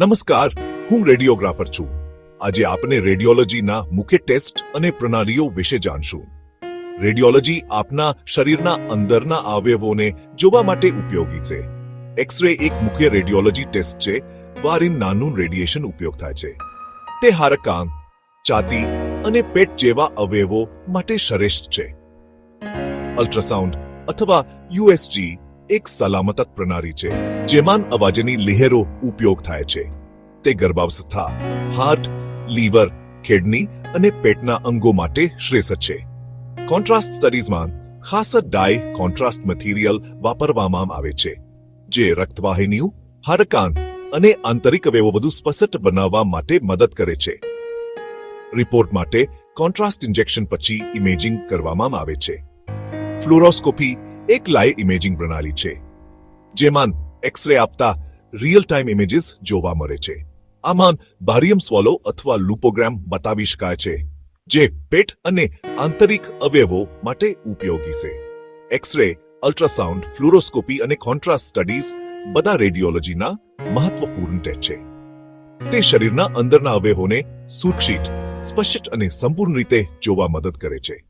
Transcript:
નમસ્કાર, હું રેડિયોગ્રાફર છું. આજે આપને રેડિયોલોજીના મુખ્ય ટેસ્ટ અને પ્રણાલીઓ વિશે જાણશું. રેડિયોલોજી આપના શરીરના અંદરના અવયવોને જોવા માટે ઉપયોગી છે. એક્સરે એક મુખ્ય રેડિયોલોજી ટેસ્ટ છે, વારીન નાનું રેડિયેશન ઉપયોગ થાય છે. તે હારકાંગ છાતી અને પેટ જેવા અવયવો માટે શ્રેષ્ઠ છે. અલ્ટ્રાસાઉન્ડ અથવા યુએસજી એક સલામત પ્રણાલી છે, જેમાં અવાજની લહેરો ઉપયોગ થાય છે. તે ગર્ભાવસ્થા, હાર્ટ, લીવર, કિડની અને પેટના અંગો માટે શ્રેષ્ઠ છે. કોન્ટ્રાસ્ટ સ્ટડીઝમાં ખાસ ડાય કોન્ટ્રાસ્ટ મટીરિયલ વાપરવામાં આવે છે, જે રક્તવાહિનીઓ, હાડકાં અને આંતરિક અવયવો વધુ સ્પષ્ટ બનાવવા માટે મદદ કરે છે. રિપોર્ટ માટે કોન્ટ્રાસ્ટ ઇન્જેક્શન પછી ઇમેજિંગ કરવામાં આવે છે. ફ્લોરોસ્કોપી એક લાઈવ ઇમેજિંગ પ્રણાલી છે, જેમાં એક્સરે આપતા રિયલ ટાઈમ ઇમેજીસ જોવા મળે છે. આમાં બારિયમ સ્વોલો અથવા લુપોગ્રામ બતાવી શકાય છે, જે પેટ અને આંતરિક અવયવો માટે ઉપયોગી છે. એક્સરે અલ્ટ્રાસાઉન્ડ ફ્લુરોસ્કોપી અને કોન્ટ્રાસ્ટ સ્ટડીઝ બધા રેડિયોલોજીના મહત્વપૂર્ણ ટેસ્ટ છે. તે શરીરના અંદરના અવયવોને સુરક્ષિત, સ્પષ્ટ અને સંપૂર્ણ રીતે જોવા મદદ કરે છે.